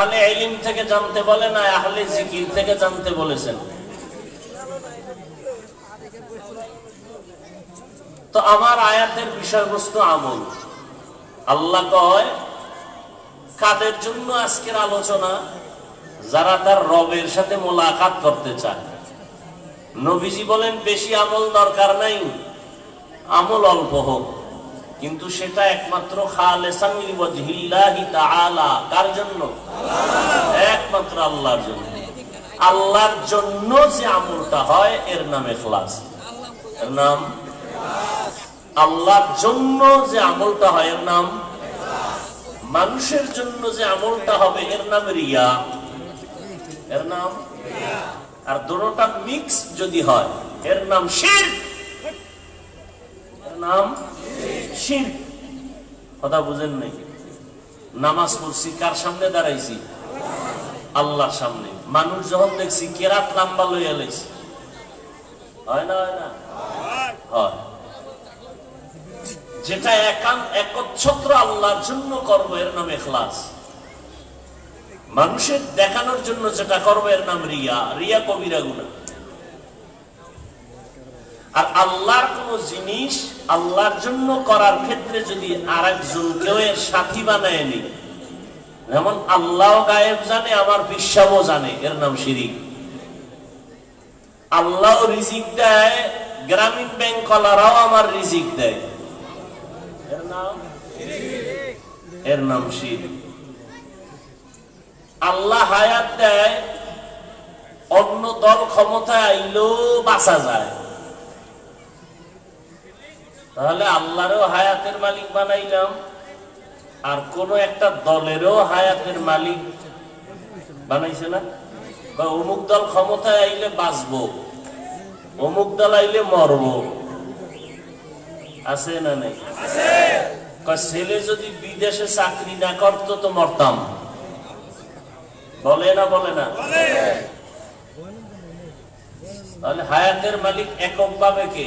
আহলে ইলিম থেকে জানতে বলে না, আহলে জিকির থেকে জানতে বলেছেন। তো আমার আয়াতের বিষয়বস্তু আমল। আল্লাহ কয়, কাদের জন্য আজকের আলোচনা? যারা তার রবের সাথে মোলাকাত করতে চায়। নবীজি বলেন, বেশি আমল দরকার নাই, আমল অল্প হোক। কিন্তু সেটা একমাত্র কার জন্য? একমাত্র আল্লাহর জন্য। আল্লাহর জন্য যে আমলটা হয়, এর নাম ইখলাস। এর নাম? আল্লাহর জন্য যে আমলটা হয়, এর নাম? মানুষের জন্য যে আমলটা হবে, এর নাম রিয়া। এর নাম? আর দুটোটা মিক্স যদি হয়, এর নাম শিরক। এর নাম? শিরক। কথা বুঝেন নাই? নামাজ পড়ছি, কার সামনে দাঁড়াইছি? আল্লাহর সামনে। মানুষ যখন দেখছি, কেরাত লাম্বা লইয়া লাইছি। হয় না হয় না? যেটা একান একচ্ছত্র আল্লাহর জন্য করব, এর নাম এখলাস। মানুষের দেখানোর জন্য যেটা করব, এর নাম রিয়া। রিয়া কবিরা গুণা। আর আল্লাহর কোন জিনিস আল্লাহর জন্য করার ক্ষেত্রে যদি আর একজনকেও এর সাথী বানায় নি যেমন আল্লাহ গায়েব জানে, আমার বিশ্বাবও জানে, এর নাম শিরিক। আল্লাহ রিজিক দেয়, গ্রামীণ ব্যাংক কলারাও আমার রিজিক দেয়। এর নাম? এর নাম শির আল্লাহ হায়াত দেয়, অন্য দল ক্ষমতায় আইলেও বাঁচা যায়। তাহলে আল্লাহরও হায়াতের মালিক বানাইলাম, আর কোন একটা দলেরও হায়াতের মালিক বানাইছে না? বা অমুক দল ক্ষমতায় আইলে বাঁচবো, অমুক দল আইলে মরবো। আছে না নেই? ছেলে যদি বিদেশে চাকরি না করতো তো মরতাম। বলে না বলে না? তাহলে হায়াতের মালিক একক ভাবে কে?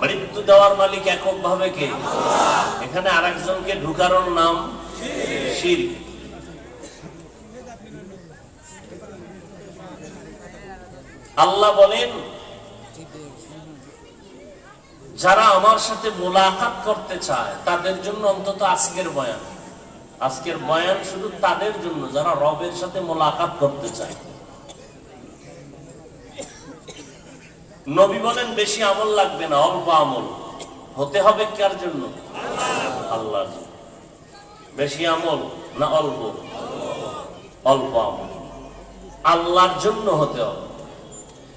মৃত্যু দেওয়ার মালিক একক ভাবে কে? এখানে আরেকজনকে ঢুকানোর নাম শির। আল্লাহ বলেন, যারা আমার সাথে মোলাকাত করতে চায়, তাদের জন্য অন্তত আজকের বয়ান। আজকের বয়ান শুধু তাদের জন্য, যারা রবের সাথে মোলাকাত করতে চায়। নবী বলেন, বেশি আমল লাগবে না, অল্প আমল। হতে হবে কার জন্য? আল্লাহর জন্য। বেশি আমল না অল্প? অল্প আমল। আল্লাহর জন্য হতে হবে।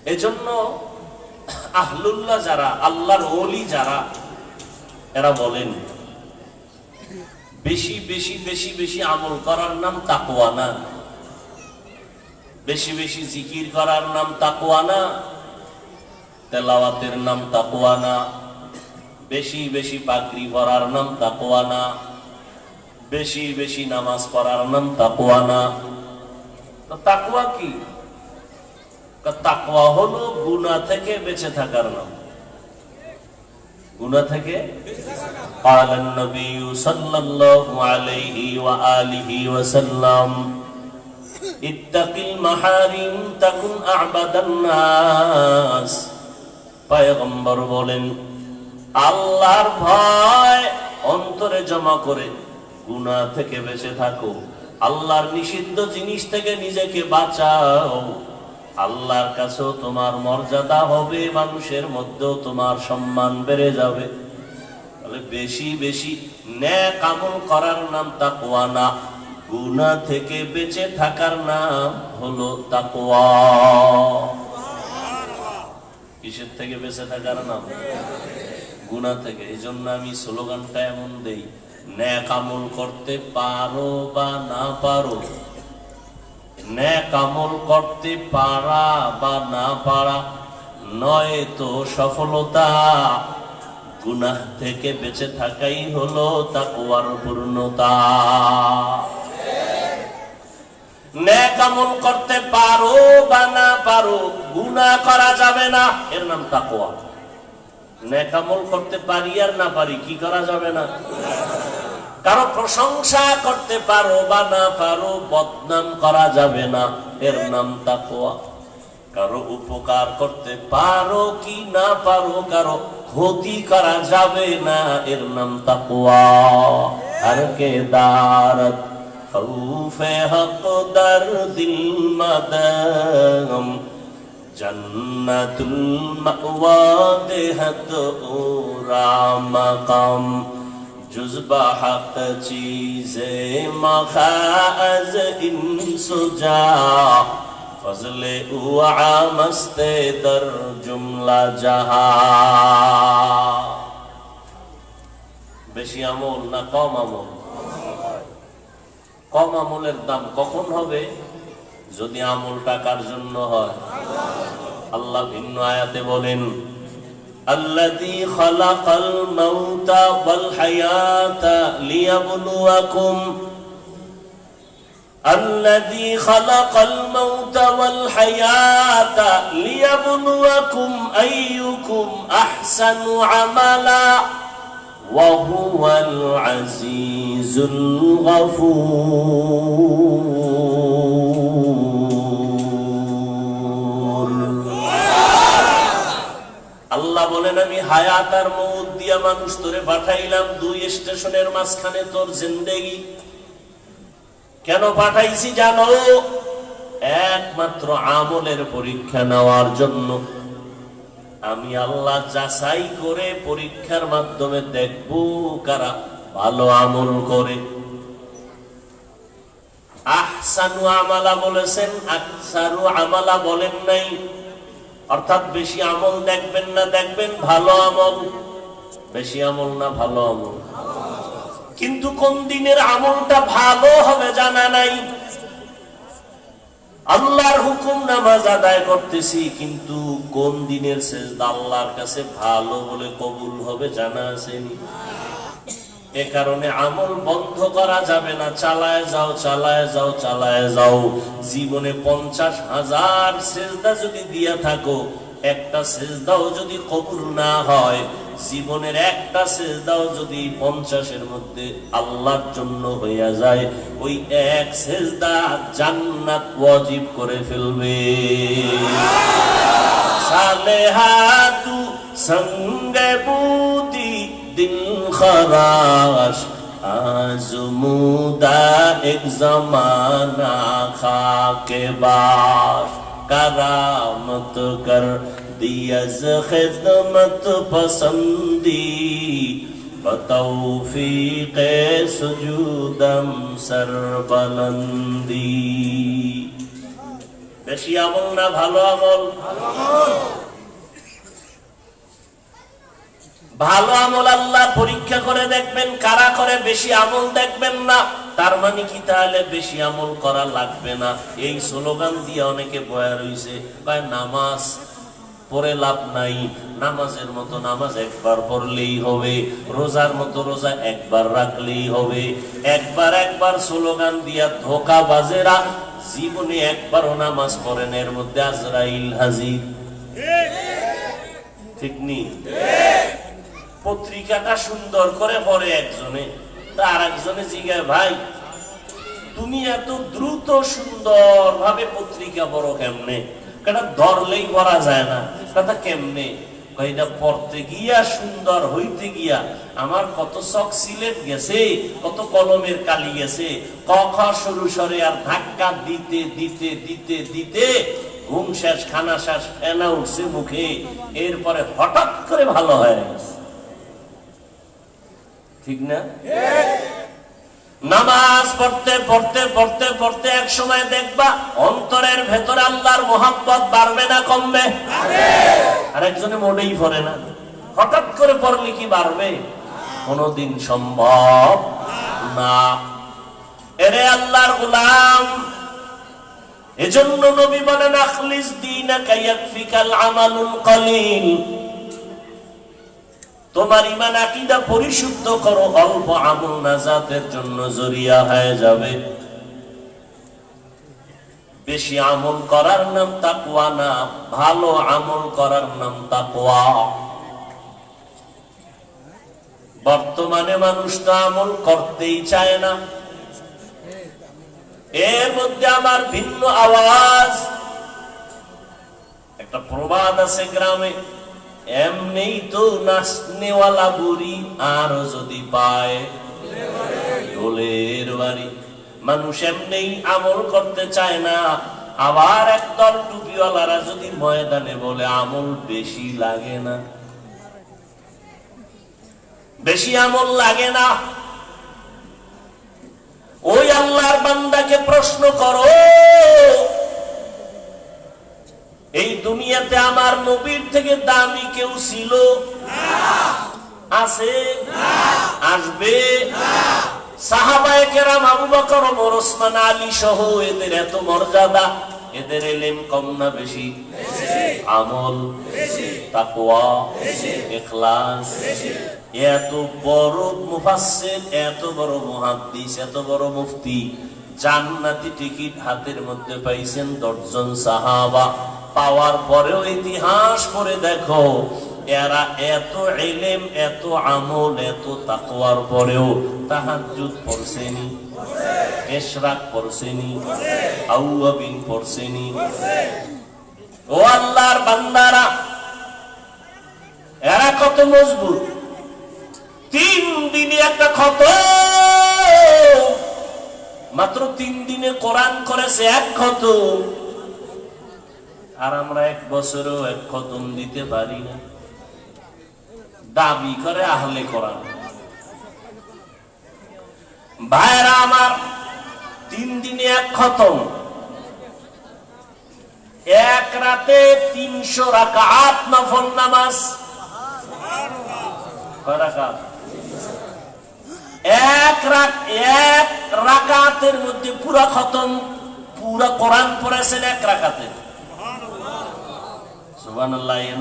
এজন্য আহলুল্লাহ যারা, আল্লাহর ওলি যারা, এরা বলেন, বেশি বেশি বেশি বেশি আমল করার নাম তাকওয়া না। বেশি বেশি জিকির করার নাম তাকওয়া না। তেলাওয়াতের নাম তাকওয়া না বেশি বেশি পাগড়ি পরার নাম তাকওয়া না বেশি বেশি নামাজ পড়ার নাম তাকওয়া না তো তাকওয়া কি তাকওয়া হলো গুনাহ থেকে বেঁচে থাকার নাম গুনাহ থেকে قال النبي صلى الله عليه وآله وسلم اتق المحارم تكن أعبد الناس পয়গম্বর বলেন, আল্লাহর ভয় অন্তরে জমা করে, গুনাহ থেকে বেঁচে থাকো। আল্লাহর নিষিদ্ধ জিনিস থেকে নিজেকে বাঁচাও। আল্লাহর কাছেও তোমার মর্যাদা হবে, মানুষের মধ্যেও তোমার সম্মান বেড়ে যাবে। তাহলে বেশি বেশি ন্যাক আমল করার নাম তাকওয়া না। গুনাহ থেকে বেঁচে থাকার নাম হলো তাকওয়া। কিসের থেকে বেঁচে থাকার নাম? গুনাহ থেকে। এই জন্য আমি স্লোগানটা এমন দেই, ন্যাক আমল করতে পারো বা না পারো। ন্যাক আমল করতে পারা বা না পারা, নয় তো সফলতা। গুনাহ থেকে বেঁচে থাকাই হলো তাকওয়ার পূর্ণতা। ন্যাক আমল করতে পারো বা না পারো গুনাহ করা যাবে না। এর নাম তাকওয়া। ন্যাক আমল করতে পারি আর না পারি, কি করা যাবে না? কারও প্রশংসা করতে পারো বা না পারো, বদনাম করা যাবে না। এর নাম তাকওয়া। কারও উপকার করতে পারো কি না পারো, কারও ক্ষতি করা যাবে না। এর নাম তাকওয়া। আর কে দারত خوف حق در دل مدام جنت المأوا دہت اورا مقام جزبہ حق چیز مخاز ان سجا فضل او عامست در جملہ جہاں বেশি আমল না কম আমল কম আমলের দাম কখন হবে যদি আমল টাকার জন্য হয় আল্লাহ ভিন্ন আয়াতে বলেন الذي خلق الموت والحياة ليبلوكم الذي خلق الموت والحياة ليبلوكم أيكم أحسن عملا وهو العزيز الغفور আল্লাহ বলেন আমি হায়াত আর মৌত দিয়া মানুষ তোরে পাঠাইলাম দুই স্টেশনের মাঝখানে তোর জিন্দেগি কেন পাঠাইছি জানো একমাত্র আমলের পরীক্ষা নেওয়ার জন্য আমি আল্লাহ যাচাই করে পরীক্ষার মাধ্যমে দেখব কারা ভালো আমল করে। আহসানু আমালা বলেছেন, আকসারু আমালা বলেন নাই। অর্থাৎ বেশি আমল দেখবেন না, দেখবেন ভালো আমল। বেশি আমল না ভালো আমল। কিন্তু কোন দিনের আমলটা ভালো হবে জানা নাই। আল্লাহর হুকুম নামাজ আদায় করতেছি, কিন্তু কোন দিনের সেজদা আল্লাহর কাছে ভালো বলে কবুল হবে জানা আসেনি। এ কারণে আমল বন্ধ করা যাবে না, চালায় যাও চালায় যাও চালায় যাও। জীবনে পঞ্চাশ হাজার সেজদা যদি দিয়া থাকো একটা সেজদাও যদি কবুল না হয়, জীবনের একটা সেজদাও যদি পঞ্চাশের মধ্যে আল্লাহর জন্য হইয়া যায়, ওই এক সেজদা জান্নাত ওয়াজিব করে ফেলবে। সালেহাতু সঙ্গে বুদি দিল খরাশ আজমুদা এক জমানা খাকে বাস। करामत कर दियज खिदमत पसंदी बतौफीक सुजूदम सरबलंदी বেশি আমল না ভালো আমল ভালো আমল আল্লাহ পরীক্ষা করে দেখবেন, কারা করে বেশি আমল দেখবেন না, তার মানে কি তাহলে বেশি আমল করা লাগবে না? এই স্লোগান দিয়ে অনেকে বয়া রয়েছে নামাজ পরে লাভ নাই, নামাজের মতো নামাজ একবার পড়লেই হবে, রোজার মতো রোজা একবার রাখলেই হবে। একবার একবার স্লোগান দিয়া ধোকা বাজেরা জীবনে একবারও নামাজ পড়েন এর মধ্যে আজরাইল হাজির। ঠিক নেই পত্রিকাটা সুন্দর করে পড়ে একজনে, তার একজনে জিগায় ভাই, তুমি এত দ্রুত সুন্দর ভাবে পত্রিকা পড়ো কেমনে? কেটা ধরলেই পড়া যায় না। কথা কেমনে? পড়তে গিয়া, সুন্দর হইতে গিয়া, আমার কত চক সিলেট গেছে, কত কলমের কালি গেছে, ক সরু সরে আর ধাক্কা দিতে দিতে দিতে দিতে, ঘুম শেষ, খানা শেষ, ফেনা উঠছে মুখে, এরপরে হঠাৎ করে ভালো হয়ে গেছে। ঠিক না? নামাজ পড়তে পড়তে পড়তে পড়তে এক সময় দেখবা অন্তরের ভেতরে আল্লাহর মোহাম্মত বাড়বে না, কমবে। আর একজনে মোটেই পড়ে না। হঠাৎ করে পড়লে কি বাড়বে? কোনদিন সম্ভব না। এরে আল্লাহর গোলাম, এজন্য নবী বলেন, আখলিস দীনাকা ইয়াকফিকাল আমালুল কলিল। তোমার ইমান আকিদা পরিশুদ্ধ করো, অল্প আমল নাজাতের জন্য জরিয়া হয়ে যাবে। বেশি আমল করার নাম তাকওয়া না, ভালো আমল করার নাম তাকওয়া। বর্তমানে মানুষ তো আমল করতেই চায় না। এর মধ্যে আমার ভিন্ন আওয়াজ। একটা প্রবাদ আছে গ্রামে এমনি তো নাচনেওয়ালা বুড়ি আরও যদি পায়। বাড়ি। মানুষ এমনি আমল করতে চায় না। আবার একদল টুপিওয়ালারা যদি ময়দানে বলে আমল বেশি লাগে না। বেশি আমল লাগে না। ওই আল্লাহর বান্দাকে প্রশ্ন করো এই দুনিয়াতে আমার নবীর থেকে দামি কেউ ছিল? আছে? আসবে? সাহাবায়ে কেরাম আবু বকর আলী সহ এদের এত মর্যাদা, এদের এলেম কম না বেশি? আমল এত বড় মুফাসসির, এত বড় মুহাদ্দিস, এত বড় মুফতি, জান্নাতি টিকিট হাতের মধ্যে পাইছেন দশজন সাহাবা। পাওয়ার পরেও ইতিহাস পড়ে দেখো, এরা এত এলেম এত আমল, এত তাকওয়ার পরেও তাহাজ্জুদ পড়ছেনি, এশরাক পড়ছেনি পড়ছেনি। ও আল্লাহর বান্দারা, এরা কত মজবুত। তিন দিনে একটা খত মাত্র তিন দিনে কোরআন করেছে এক খত আর আমরা এক বছরেও এক খতম দিতে পারি না। দাবি করে আহলে কোরআন। ভাইরা আমার, তিন দিনে এক খতম। এক রাতে তিনশো রাকাত নফল নামাজ। এক রাত, এক রাকাতের মধ্যে পুরা খতম, পুরা কোরআন পড়েছেন এক রাকাতে। ইয়ে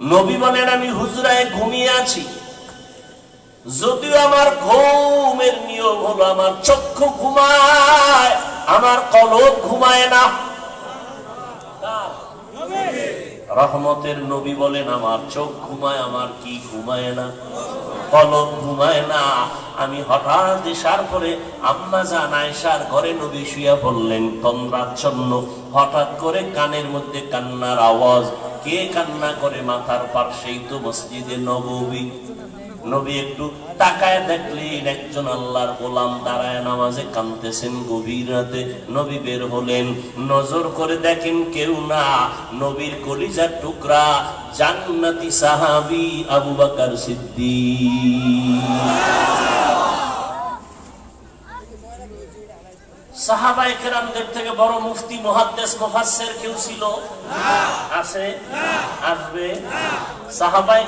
নবী বলেন, আমি হুজরায় ঘুমিয়ে আছি। যদিও আমার ঘুমের নিয়ম হলো, আমার চক্ষু ঘুমায়, আমার কলব ঘুমায় না। রহমতের নবী বলেন, আমার চোখ ঘুমায়, আমার কি ঘুমায় না? কলম ঘুমায় না? আমি হঠাৎ দিশার পরে আম্মা জান আয়সার ঘরে নবী শুয়ে বললেন তন্দ্রাচ্ছন্ন হঠাৎ করে কানের মধ্যে কান্নার আওয়াজ, কে কান্না করে মাথার পাশেই তো মসজিদে নববী। নবী একটু তাকায় দেখলেন, একজন আল্লাহর গোলাম দাঁড়ায় নামাজে কানতেছেন গভীর রাতে। নবী বের হলেন, নজর করে দেখেন কেউ না। নবীর কলিজার টুকরা জান্নাতি সাহাবি আবু বাকার সাহাবায়ে কেরামদের থেকে বড় মুফতি, মুহাদ্দিস, মুফাসসির কেউ ছিল? আছে? আসবে?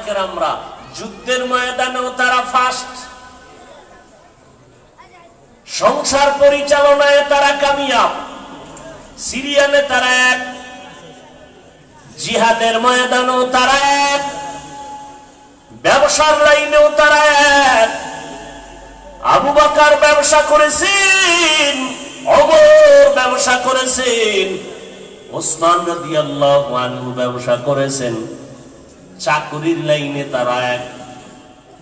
কেরামরা যুদ্ধের ময়দানেও তারা ফার্স্ট সংসার পরিচালনায় তারা কামিয়াব। সিরিয়ালে তারা এক। জিহাদের ময়দানেও তারা এক। ব্যবসার লাইনেও তারা এক। আবু বাকার ব্যবসা করেছেন, অমর ব্যবসা করেছেন। ওসমান রাদিয়াল্লাহু আনহু ব্যবসা করেছেন। চাকুরির লাইনে তারা এক।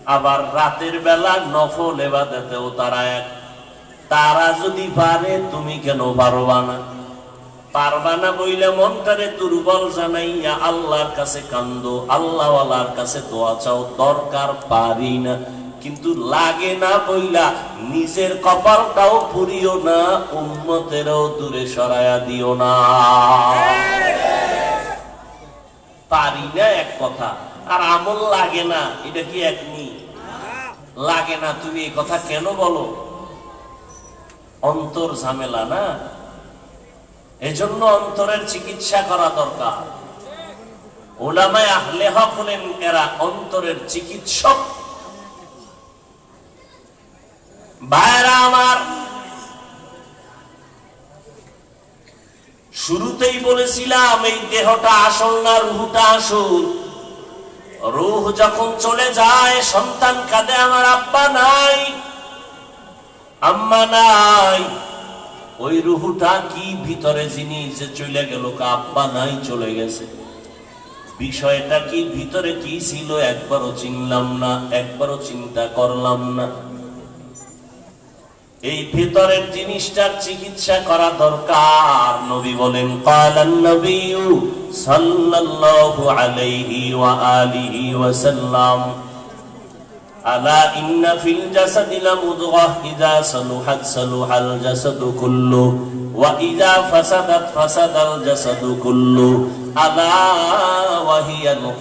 আবার রাতের বেলা নফল এবাদতেও তারা এক। তারা যদি পারে, তুমি কেন পারবা না? পারবা না বইলে মনটারে দুর্বল জানাইয়া আল্লাহর কাছে কান্দো, আল্লাহওয়ালার কাছে দোয়া চাও, দরকার পারি না। কিন্তু লাগে না বইলা, নিজের কপালটাও পুরিও না উন্মতেরও দূরে সরায়া দিও না। পারি না এক কথা। আর আমল লাগে না, এটা কি এক নি? লাগে না, তুমি এই কথা কেন বলো? অন্তর ঝামেলা না? এজন্য অন্তরের চিকিৎসা করা দরকার। ওলামায় আহলে হক হলেন এরা অন্তরের চিকিৎসক। ভাইরা আমার শুরুতেই বলেছিলাম, এই দেহটা আসল না রুহটা আসল? রুহ যখন চলে যায়, সন্তান কাঁদে, আমার আব্বা নাই, আম্মা নাই। ওই রুহুটা কি ভিতরে জিনিস যে চলে গেল আব্বা নাই, চলে গেছে। বিষয়টা কি, ভিতরে কি ছিল? একবারও চিনলাম না, একবারও চিন্তা করলাম না। এই ভিতরের জিনিসটার চিকিৎসা করা দরকার। নবী বলেন কালান নবী সাল্লাল্লাহু আলাইহি ওয়া আলিহি ওয়া সাল্লাম আলা ইন্না ফিল জাসাদি লামুদগাহ ইযা সালুহাত সালুহাল জাসাদু কুল্লু।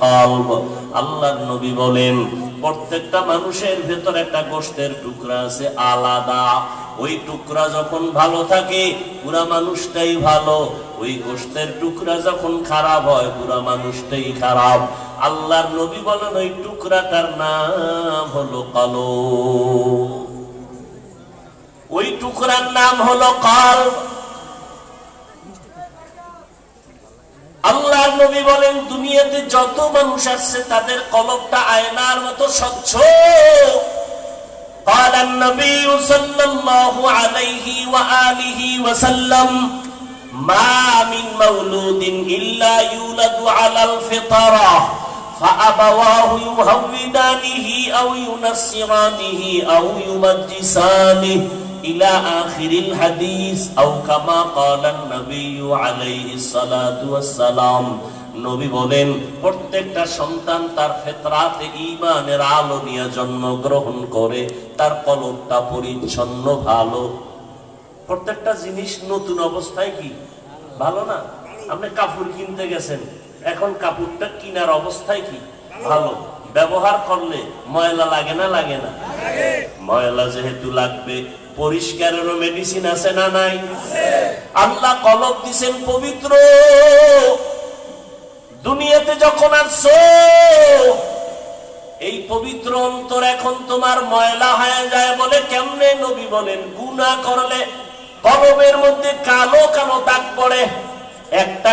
কলব আল্লাহর নবী বলেন, প্রত্যেকটা মানুষের ভেতর একটা গোশতের টুকরা আছে আলাদা। ওই টুকরা যখন ভালো থাকে, পুরা মানুষটাই ভালো। ওই গোশতের টুকরা যখন খারাপ হয়, পুরা মানুষটাই খারাপ। আল্লাহর নবী বলেন, ওই টুকরাটার নাম হলো কালো ওই টুকরার নাম হলো কাল আল্লাহর নবী বলেন দুনিয়াতে যত মানুষ আসছে তাদের কলবটা আয়নার মতো স্বচ্ছ قال النبي صلى الله عليه وآله وسلم ما من مولود إلا يولد على الفطرة فأبواه يهودانه أو ينصرانه أو يمجسانه ইলা আখিরিল হাদিস, আও কামা ক্বালান নবী আলাইহিস সালাতু ওয়াস নবী বলেন, প্রত্যেকটা সন্তান তার ফেতরাতে ঈমানের আলো নিয়ে জন্মগ্রহণ করে, তার কলমটা পরিচ্ছন্ন, ভালো। প্রত্যেকটা জিনিস নতুন অবস্থায় কি? ভালো না? আপনি কাপড় কিনতে গেছেন, এখন কাপড়টা কিনার অবস্থায় কি? ভালো। ব্যবহার করলে ময়লা লাগে না লাগে না? ময়লা যেহেতু লাগবে পরিষ্কারেরও মেডিসিন আছে না নাই? আল্লাহ কলব দিছেন, পবিত্র, দুনিয়াতে যখন আসছো, এই পবিত্র অন্তর এখন তোমার ময়লা হয়ে যায় বলে কেমনে নবী বলেন? গুনাহ করলে কলমের মধ্যে কালো কালো দাগ পড়ে। একটা